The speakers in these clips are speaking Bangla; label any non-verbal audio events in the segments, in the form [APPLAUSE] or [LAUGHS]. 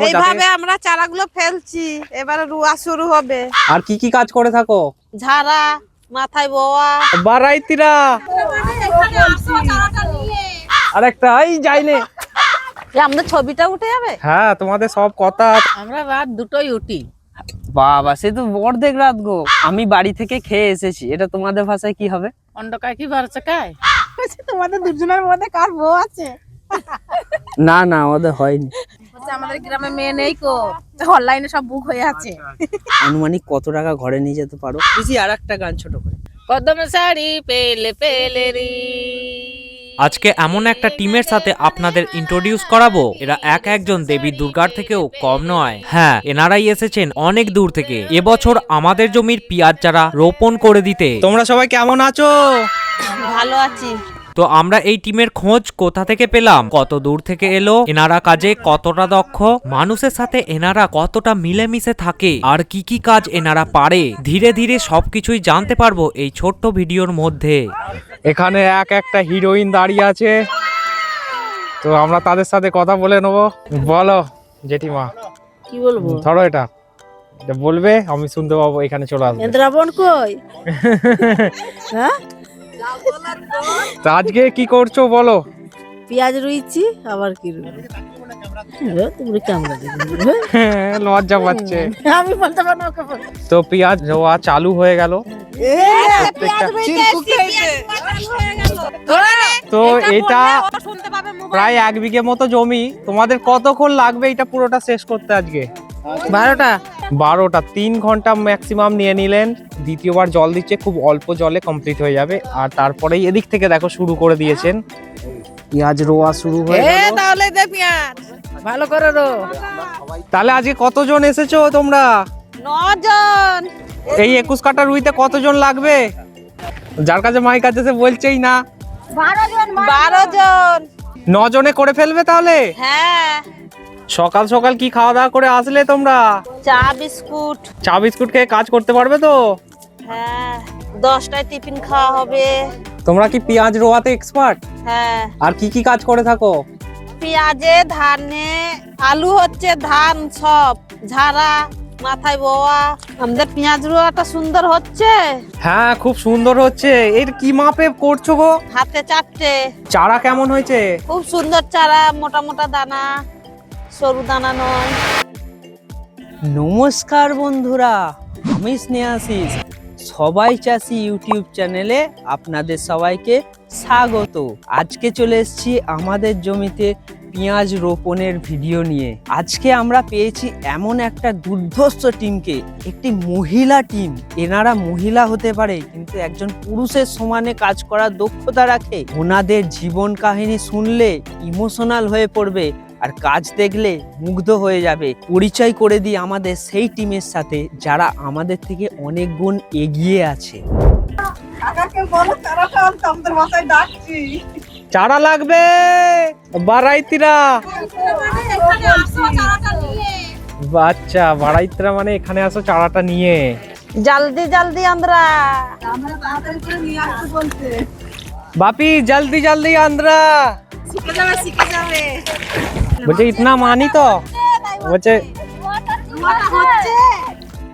এইভাবে আমরা চারাগুলো ফেলছি এবারে রুয়া শুরু হবে। আর কি কি কাজ করে থাকো? ঝাড়া মাথায় বোয়া। বারাইতিরা আর একটা এই যাইনে। আমাদের ছবিটা উঠে যাবে? হ্যাঁ তোমাদের সব কথা আমরা রাত দুটোই উঠি। বাবা সে তো অর্ধেক রাত গো। আমি বাড়ি থেকে খেয়ে এসেছি। এটা তোমাদের ভাষায় কি হবে? অন্ডকায় কি বারো চাকায় তোমাদের দুজনের মধ্যে কার বউ আছে? না না ওদের হয়নি। আমাদের গ্রামে মেয়ে নেই কো। অনলাইনে সব বুক হয়ে আছে। আনুমানিক কত টাকা ঘরে নিয়ে যেতে পারো? বুঝি আর একটা গান ছোট করে। কদমে শাড়ি পেলে পেলে রি। আজকে এমন একটা টিমের সাথে আপনাদের ইন্ট্রোডিউস করাবো। এরা এক একজন দেবী দুর্গার থেকেও কম নয়। হ্যাঁ এনারাই এসেছেন অনেক দূর থেকে। এবছর আমাদের জমির পিয়াজ চারা রোপণ করে দিতে। তোমরা সবাই কেমন আছো? ভালো আছি। তো আমরা এই টিমের খোঁজ কোথা থেকে পেলাম? কত দূর থেকে এলো? এনারা কাজে কতটা দক্ষ? মানুষের সাথে এনারা কতটা মিলেমিশে থাকে? আর কি কি কাজ এনারা পারে? ধীরে ধীরে সবকিছুই জানতে পারব এই ছোট্ট ভিডিওর মধ্যে। এখানে এক একটা হিরোইন দাঁড়িয়ে আছে। তো আমরা তাদের সাথে কথা বলে নেব। বলো জেঠিমা। কি বলব? ধরো এটা। এটা বলবে আমি শুনতে পাবো এখানে চলে আসবে। ইন্দ্রাবণ কই? [LAUGHS] হ্যাঁ? তো আজকে কি করছ বলো? পেঁয়াজ রুইছি আবার কি রুইছি তুমি ক্যামেরা লজ্জা পাচ্ছে। আমি বলতে পারব না ওকে বল। তো পেঁয়াজ রোয়া চালু হয়ে গেল। তো এটা প্রায় এক বিঘে মতো জমি। তোমাদের কতক্ষণ লাগবে এটা পুরোটা শেষ করতে আজকে? বারোটা। বারোটা তিন ঘণ্টা ম্যাক্সিমাম নিয়ে নিলেন। দ্বিতীয়বার জল দিচ্ছে খুব অল্প জলে কমপ্লিট হয়ে যাবে। আর তারপরেই এদিক থেকে দেখো শুরু করে দিয়েছেন। পেঁয়াজ রোয়া শুরু হয়ে গেল। তাহলে দে পেঁয়াজ। ভালো করে রো। তাহলে আজকে কতজন এসেছ তোমরা? নজন। এই একুশ কাটা রুইতে কতজন লাগবে? যার কাছে মাইক আছে সে বলছেই না। বারো জন বারো জন। নজনে করে ফেলবে তাহলে? হ্যাঁ। সকাল সকাল কি খাওয়া দাওয়া করে আসলে তোমরা? চা বিস্কুট। চা বিস্কুট খেয়ে কাজ করতে পারবে তো? হ্যাঁ দশটায় টিফিন খাওয়া হবে। তোমরা কি পেঁয়াজ রোয়াতে এক্সপার্ট হ্যাঁ। আর কি কি কাজ করে থাকো? পেঁয়াজে ধানে আলু হচ্ছে ধান সব ঝাড়া মাথায় বোয়া। আমাদের পেঁয়াজ রোয়াটা সুন্দর হচ্ছে? হ্যাঁ খুব সুন্দর হচ্ছে। এর কি মাপে করছ গো? হাতে চারটে। চারা কেমন হয়েছে? খুব সুন্দর চারা মোটা মোটা দানা। সরু দানা নয়। নমস্কার বন্ধুরা, আমি স্নেহাশিস। সবাই চাষি ইউটিউব চ্যানেলে আপনাদের সবাইকে স্বাগত। আজকে চলে এসেছি আমাদের জমিতে পেঁয়াজ রোপণের ভিডিও নিয়ে। আজকে আমরা পেয়েছি এমন একটা দুর্ধর্ষ টিমকে, একটি মহিলা টিম। এনারা মহিলা হতে পারে, কিন্তু একজন পুরুষের সমানে কাজ করার দক্ষতা রাখে। ওনাদের জীবন কাহিনী শুনলে ইমোশনাল হয়ে পড়বে। আর কাজ দেখলে মুগ্ধ হয়ে যাবে। পরিচয় করে দিই আমাদের সেই টিমের সাথে যারা আমাদের থেকে অনেক গুণ এগিয়ে আছে। চারা লাগবে! বারাইতিরা! বাচ্চা বারাইতিরা মানে এখানে আসো চারাটা নিয়ে। জলদি জলদি আমরা। বাপি জলদি জলদি আন্দ্রা বলছে ইতনা মানি তো বলছে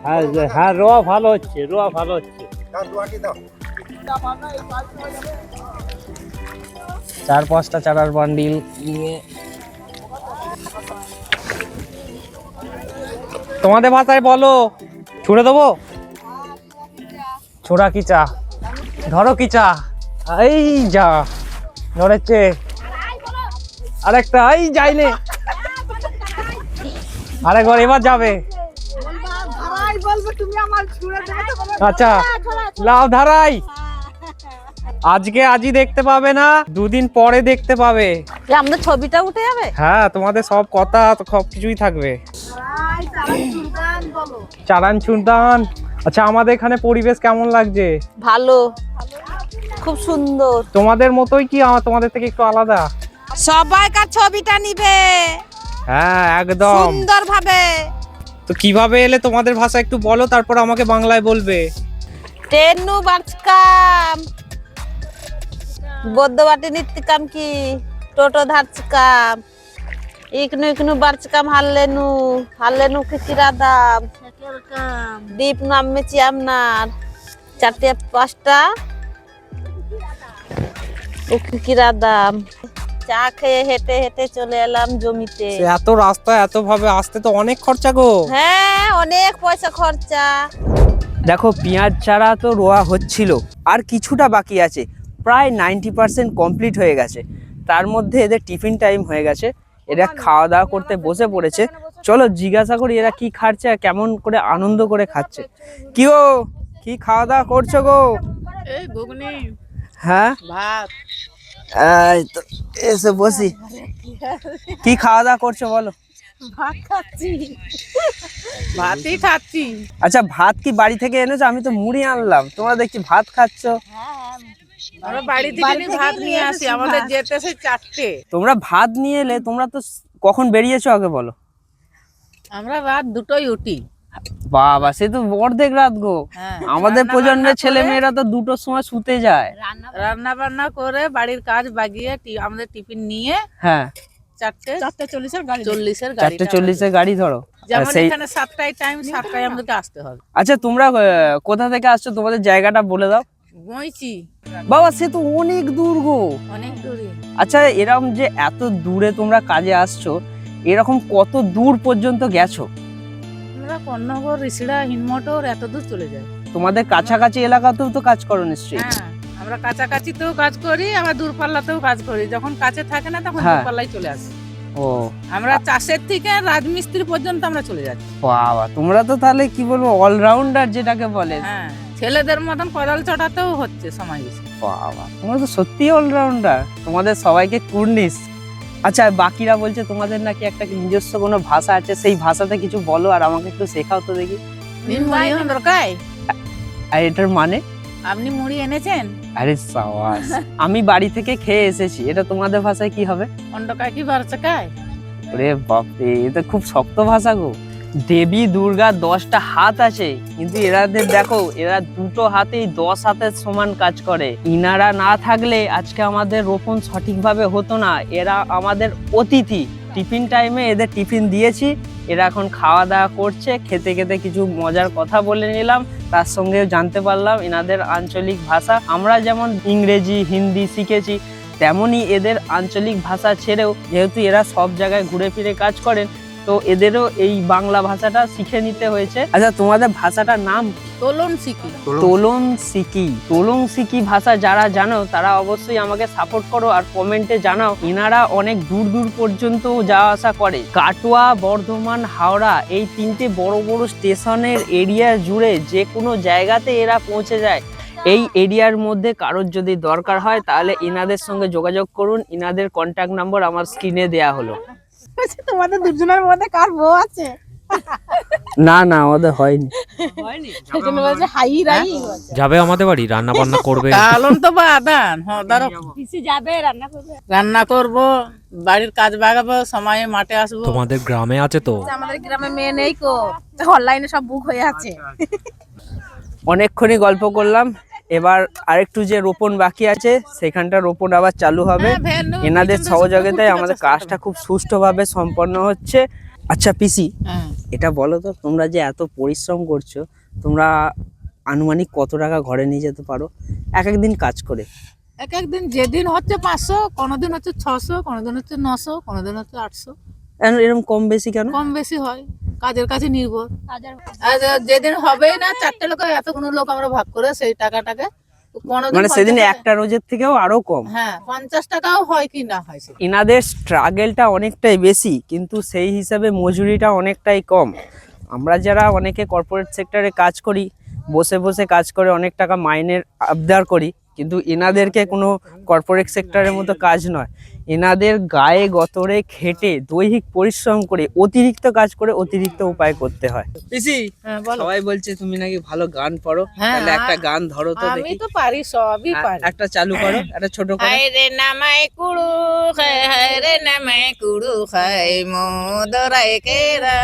হ্যাঁ হ্যাঁ রোয়া ভালো হচ্ছে রোয়া ভালো হচ্ছে চার পাঁচটা চারার বান্ডিল নিয়ে তোমাদের ভাষায় বলো ছুড়ে দেবো ছোড়া কি চা ধরো কি চা এই যা ধরেছে আরেকটা এই যাইনে আরেকবার এবার যাবে। আচ্ছা লাভ ধারাই। আজকে আজই দেখতে পাবে না দুদিন পরে দেখতে পাবে। আমাদের ছবিটা উঠে যাবে? হ্যাঁ তোমাদের সব কথা সব কিছুই থাকবে। চারান চুনতান আচ্ছা আমাদের এখানে পরিবেশ কেমন লাগছে? ভালো। খুব সুন্দর। তোমাদের মতোই কি আমার তোমাদের থেকে একটু আলাদা? সবাইকার ছবিটা নিবে? হ্যাঁ একদম। সুন্দর ভাবে তো কীভাবে এলে তোমাদের ভাষা একটু বলো তারপর আমাকে বাংলায় বলবে। ট্রেনু বাঁচকাম। বদ্ধবাটি নিত্যকাম কি? টোটো ধারকাম ইকনু ইকনু বারচকাম হারলেনু হারলেনু কিকিরা দাম। দীপ নামেছি আপনার চারটে পাঁচটা। ও কিকিরা দাম চা খেয়ে হেঁটে হেঁটে চলে এলাম জমিতে। এত রাস্তা এত ভাবে আসতে তো অনেক খরচা গো। হ্যাঁ অনেক পয়সা খরচা। দেখো পেঁয়াজ চারা তো রোয়া হচ্ছিল। আর কিছুটা বাকি আছে। প্রায় নাইনটি পার্সেন্ট কমপ্লিট হয়ে গেছে। তার মধ্যে এদের টিফিন টাইম হয়ে গেছে। এরা খাওয়া দাওয়া করতে বসে পড়েছে। চলো জিজ্ঞাসা করি এরা কি খাচ্ছে আর কেমন করে আনন্দ করে খাচ্ছে। কি ও কি খাওয়া দাওয়া করছ গো? এই ঘুগনি হ্যাঁ? ভাত। এই তো এসে বসি। কি খাওয়া দাওয়া করছ বলো? ভাত খাচ্ছি। ভাতই খাচ্ছি। আচ্ছা ভাত কি বাড়ি থেকে এনেছো? আমি তো মুড়ি আনলাম। তোমরা দেখছি ভাত খাচ্ছো। আমরা বাড়ি থেকে ভাত নিয়ে আসি। আমাদের যেতে সেই চারটে। তোমরা ভাত নিয়ে এলে তোমরা তো কখন বেরিয়েছো আগে বলো? আমরা রাত দুটোই উঠি। বাবা সে তো অর্ধেক রাত গো। হ্যাঁ, আমাদের প্রজন্মের ছেলে মেয়েরা তো দুটোর সময় শুতে যায়। রান্না বান্না করে বাড়ির কাজ বাগিয়ে আমাদের টিফিন নিয়ে হ্যাঁ। চারটে চারটে চল্লিশের গাড়ি চল্লিশের গাড়ি চারটে চল্লিশে গাড়ি ধরো। আর যেমন এখানে সাতটায় টাইম সাতটায় আমাদেরকে আসতে হবে। আচ্ছা তোমরা কোথা থেকে আসছো তোমাদের জায়গাটা বলে দাও। বাবা সে তো অনেক দূর গো। অনেক দূরে। আচ্ছা এরকম যে এত দূরে তোমরা কাজে আসছো এরকম কত দূর পর্যন্ত গেছো? আমরা কন্যগর রিসিড়া হিনমোটর এত দূর চলে যাই তোমাদের কাছাকাছি এলাকাতেও তো কাজ করো নিশ্চয়ই। হ্যাঁ আমরা কাছাকাছিতেও কাজ করি আবার দূরপাল্লাতেও কাজ করি। যখন কাছে থাকে না তখন হ্যাঁ। দূরপাল্লায় চলে আসি। ও। আমরা চাষের থেকে রাজমিস্ত্রি পর্যন্ত আমরা চলে যাচ্ছি। বাবা তোমরা তো তাহলে কি বলব অলরাউন্ডার যেটাকে বলে। হ্যাঁ ছেলেদের মতন কোদাল চটাতেও হচ্ছে সময় বাবা তোমরা তো সত্যি অলরাউন্ডার তোমাদের সবাইকে কুর্নিস আচ্ছা বাকিরা বলছে তোমাদের নাকি একটা নিজস্ব কোনো ভাষা আছে সেই ভাষাতে কিছু বলো আর আমাকে একটু শেখাও তো দেখি। আর এটার মানে? আপনি মুড়ি এনেছেন? আরে সাওয়াস আমি বাড়ি থেকে খেয়ে এসেছি এটা তোমাদের ভাষায় কি হবে? অন্ডকায় কি ভাষা কায়? ওরে বাপরে এটা খুব শক্ত ভাষা গো। দেবী, দুর্গা দশটা হাত আছে। কিন্তু এরাদের দেখো, এরা দুটো হাতেই দশ হাতের সমান কাজ করে। ইনারা না থাকলে আজকে আমাদের রোপণ সঠিকভাবে হতো না। এরা আমাদের অতিথি। টিফিন টাইমে এদের টিফিন দিয়েছি। এরা এখন খাওয়া দাওয়া করছে। খেতে খেতে কিছু মজার কথা বলে নিলাম। তার সঙ্গেও জানতে পারলাম এনাদের আঞ্চলিক ভাষা। আমরা যেমন ইংরেজি, হিন্দি শিখেছি, তেমনই এদের আঞ্চলিক ভাষা ছেড়েও যেহেতু এরা সব জায়গায় ঘুরে ফিরে কাজ করেন তো এদেরও এই বাংলা ভাষাটা শিখে নিতে হয়েছে। আচ্ছা তোমাদের ভাষাটার নাম? তোলন সিকি। তোলন সিকি। তোলং সিকি ভাষা যারা জানো তারা অবশ্যই আমাকে সাপোর্ট করো আর কমেন্টে জানাও। এনারা অনেক দূর দূর পর্যন্ত যাওয়া আসা করে। কাটোয়া বর্ধমান হাওড়া এই তিনটে বড় বড় স্টেশনের এরিয়া জুড়ে যে কোনো জায়গাতে এরা পৌঁছে যায়। এই এরিয়ার মধ্যে কারোর যদি দরকার হয় তাহলে ইনাদের সঙ্গে যোগাযোগ করুন। ইনাদের কন্ট্যাক্ট নাম্বার আমার স্ক্রিনে দেয়া হলো। তোমাদের দুজনের মধ্যে কার বউ আছে? না না আমাদের হয়নি। রাই। যাবে আমাদের বাড়ি রান্না বান্না করবে। কালন তো বা আদান হ্যাঁ যাবে। রান্না করবে। রান্না করব বাড়ির কাজ বাগাবো সময়ে মাঠে আসব। তোমাদের গ্রামে আছে তো? আমাদের গ্রামে মেয়ে নেই কো। অনলাইনে সব বুক হয়ে আছে। অনেকক্ষণই গল্প করলাম। এবার আরেকটু যে রোপণ বাকি আছে সেখানটা রোপণ আবার চালু হবে। হ্যাঁ, এনাদের সহযোগিতায় আমাদের কাজটা খুব সুষ্ঠুভাবে সম্পন্ন হচ্ছে। আচ্ছা পিসি হ্যাঁ। এটা বলো তো তোমরা যে এত পরিশ্রম করছ তোমরা আনুমানিক কত টাকা ঘরে নিয়ে যেতে পারো? এক একদিন কাজ করে। এক একদিন যেদিন হচ্ছে পাঁচশো কোনোদিন হচ্ছে ছশো কোনোদিন হচ্ছে নশো কোনোদিন হচ্ছে আটশো। এর- এরকম কম বেশি কেন? কম বেশি হয়। কাজের কাছে নির্ভর আর যেদিন হবে না চারটে লোক এতগুলো লোক আমরা ভাগ করে সেই টাকাটাকে মানে সেদিন একটা রোজের থেকেও আরও কম। হ্যাঁ পঞ্চাশ টাকাও হয় কি না হয়। ইনাদের স্ট্রাগেলটা অনেকটাই বেশি কিন্তু সেই হিসাবে মজুরিটা অনেকটাই কম। আমরা যারা অনেকে কর্পোরেট সেক্টরে কাজ করি বসে বসে কাজ করে অনেক টাকা মাইনের আবদার করি কিন্তু এনাদেরকে কোনো কর্পোরেট সেক্টরের মতো কাজ নয়। এনাদের গায়ে গতরে খেটে দৈহিক পরিশ্রম করে অতিরিক্ত কাজ করে অতিরিক্ত উপায় করতে হয়। পিসি হ্যাঁ বলো। সবাই বলছে তুমি নাকি ভালো গান পড়ো। হ্যাঁ, তাহলে একটা গান ধরো তো আমি তো পারি সবই পারি। একটা চালু করো একটা ছোট করে। হায় রে নামাই কুড়ু খায় হায় রে নামাই কুড়ু খায় মোদরাই কেরা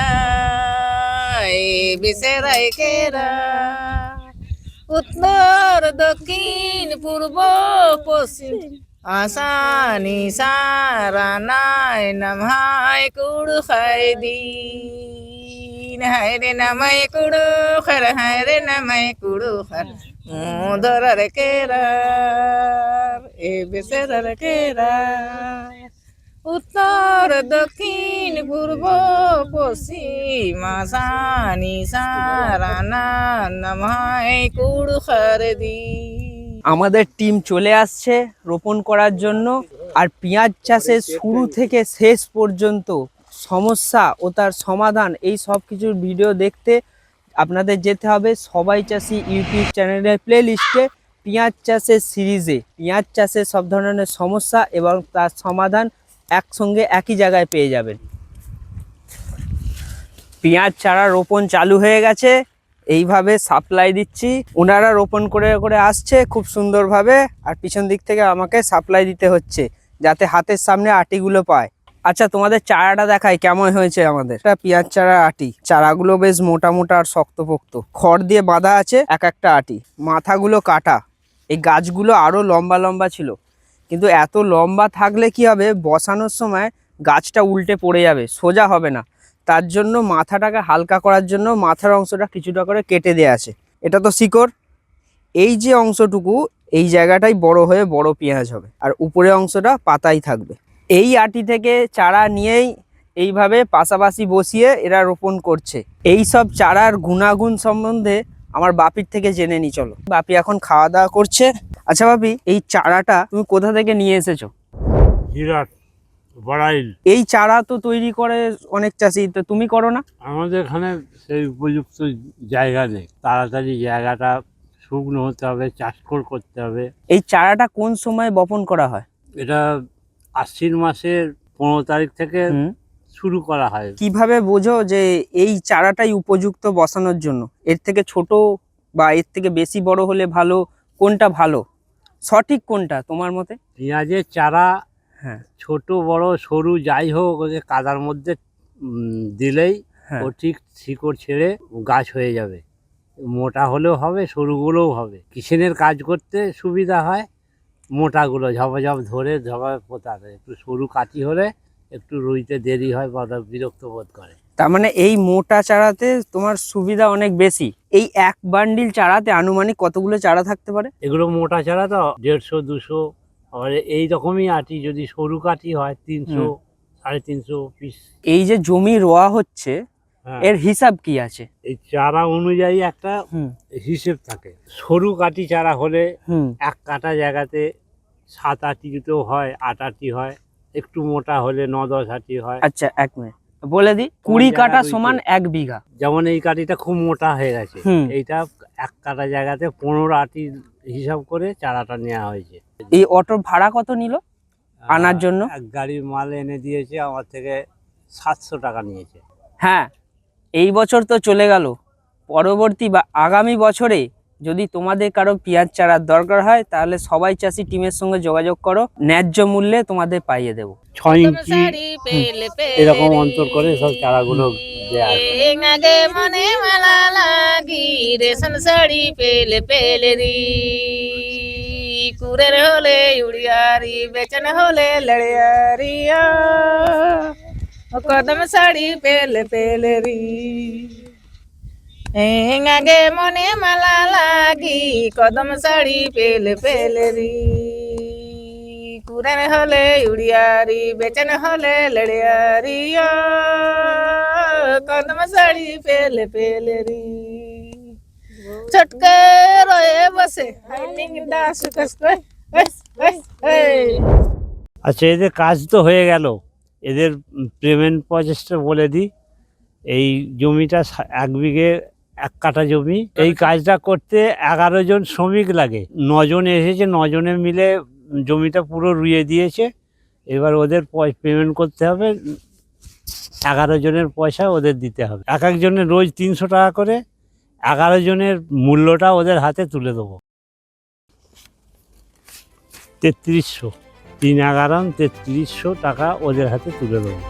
বিসেরাই কেরা। উত্তর দক্ষিণ পূর্ব পশ্চিম আসানি সারা নাই নামায় কুড় খাই দিন হায় রে নামাই কুড়ো খর হায় রে নামাই কুড়ো খর মোদরার কেরা এ বেসেরার কেরা উত্তর দক্ষিণ পূর্ব পশ্চিম, আসানি সারা কুড় খারদি। আমাদের টিম চলে আসছে রোপণ করার জন্য, আর পেঁয়াজ চাষের শুরু থেকে শেষ পর্যন্ত সমস্যা ও তার সমাধান এই সব কিছুর ভিডিও দেখতে আপনাদের যেতে হবে সবাই চাষি ইউটিউব চ্যানেলের প্লে লিস্টে পেঁয়াজ চাষের সিরিজে। পেঁয়াজ চাষের সব ধরনের সমস্যা এবং তার সমাধান একসঙ্গে একই জায়গায় পেয়ে যাবেন। পেঁয়াজ চারা রোপণ চালু হয়ে গেছে। এইভাবে সাপ্লাই দিচ্ছি। ওনারা রোপণ করে করে আসছে খুব সুন্দরভাবে। আর পিছন দিক থেকে আমাকে সাপ্লাই দিতে হচ্ছে, যাতে হাতের সামনে আটিগুলো পায়। আচ্ছা তোমাদের চারাটা দেখাই, কেমন হয়েছে আমাদের? এটা পেঁয়াজ চারা আটি। চারাগুলো বেশ মোটা মোটা আর শক্তপোক্ত। খড় দিয়ে বাঁধা আছে এক একটা আটি। মাথাগুলো কাটা। এই গাছগুলো আরও লম্বা লম্বা ছিল। কিন্তু এত লম্বা থাকলে কি হবে? বসানোর সময় গাছটা উল্টে পড়ে যাবে, সোজা হবে না। তার জন্য মাথাটাকে হালকা করার জন্য মাথার অংশটা কিছুটা করে কেটে দেওয়া আছে। এটা তো শিকড়। এই যে অংশটুকু, এই জায়গাটাই বড় হয়ে বড় পেঁয়াজ হবে। আর উপরে অংশটা পাতাই থাকবে। এই আটি থেকে চারা নিয়েই এইভাবে পাশাপাশি বসিয়ে এরা রোপণ করছে। এই সব চারার গুণাগুণ সম্বন্ধে আমার বাপির থেকে জেনে নি, চলো। বাপি এখন খাওয়া দাওয়া করছে। আচ্ছা ভাবি এই চারাটা তুমি কোথা থেকে নিয়ে এসেছ? বড়াইল। এই চারা তো তৈরি করে অনেক চাষি তো তুমি করো না? আমাদের এখানে সেই উপযুক্ত জায়গা নেই। তাড়াতাড়ি জায়গাটা শুকনো হতে হবে চাষ কর- করতে হবে। এই চারাটা কোন সময় বপন করা হয়? এটা আশ্বিন মাসের পনেরো তারিখ থেকে শুরু করা হয়। কীভাবে বোঝো যে এই চারাটাই উপযুক্ত বসানোর জন্য? এর থেকে ছোট বা এর থেকে বেশি বড় হলে ভালো? কোনটা ভালো? সঠিক কোনটা তোমার মতে? পেঁয়াজের চারা হ্যাঁ। ছোট বড় সরু যাই হোক ওকে কাদার মধ্যে দিলেই হ্যাঁ। ও ঠিক শিকড় ছেড়ে গাছ হয়ে যাবে। মোটা হলেও হবে সরুগুলোও হবে। কিষেনের কাজ করতে সুবিধা হয় মোটাগুলো ঝপাঝপ ধরে ঝপাঝপ পোতাতে একটু সরু কাটি হলে একটু রুইতে দেরি হয় বা বিরক্ত বোধ করে। তার মানে এই মোটা চারাতে তোমার সুবিধা অনেক বেশি। এই এক বান্ডিল চারাতে আনুমানিক কতগুলো চারা থাকতে পারে? এগুলো মোটা চারা তো দেড়শো দুশো আবার এই রকমই আটি যদি সরু কাঠি হয় তিনশো সাড়ে তিনশো পিস এই যে জমি রোয়া হচ্ছে হ্যাঁ। এর হিসাব কি আছে? এই চারা অনুযায়ী একটা হিসেব থাকে। সরু কাঠি চারা হলে এক কাটা জায়গাতে সাত আটিতেও হয় আট আটি হয় একটু মোটা হলে ন দশ আটি হয়। আচ্ছা এক মিনিট বলে দিই কুড়ি কাটা সমান এক বিঘা। যেমন এই কাঠিটা খুব মোটা হয়ে গেছে এইটা এক কাটা জায়গাতে পনেরো আটি হিসাব করে চারাটা নেওয়া হয়েছে। এই অটোর ভাড়া কত নিল আনার জন্য? এক গাড়ি মাল এনে দিয়েছে আমার থেকে সাতশো টাকা নিয়েছে। হ্যাঁ এই বছর তো চলে গেল। পরবর্তী বা আগামী বছরে যদি তোমাদের কারও পেঁয়াজ চারার দরকার হয় তাহলে সবাই চাষি টিমের সঙ্গে যোগাযোগ করো ন্যায্য মূল্যে তোমাদের পাইয়ে দেবো। ছয় ইঞ্চি এরকম অন্তর করে সব চারাগুলো দেয়া মনে মালা লাগি রেশন শাড়ি পেলে পেলে রি কুরের হলে উড়িয়ারি বেচন হলে লড়িয়ারিয়া কদম শাড়ি পেলে পেলে রি আগে মনে মালা লাগি, কদম শাড়ি পেলে রি। কুরের হলে উড়িয়ারি বেচন হলে লড়িয়ারিয়া কদম শাড়ি পেলে রি। ছটকে রয়ে বসে আচ্ছা এদের কাজ তো হয়ে গেল। এদের পেমেন্ট প্রসেসটা বলে দিই। এই জমিটা এক বিঘে এক কাঠা জমি। এই কাজটা করতে এগারো জন শ্রমিক লাগে। নজন এসেছে নজনে মিলে জমিটা পুরো রুইয়ে দিয়েছে। এবার ওদের পেমেন্ট করতে হবে। এগারো জনের পয়সা ওদের দিতে হবে। এক একজনের রোজ তিনশো টাকা করে এগারো জনের মূল্যটা ওদের হাতে তুলে দেবো। তেত্রিশশো। তিন এগারো তেত্রিশশো টাকা ওদের হাতে তুলে দেবো।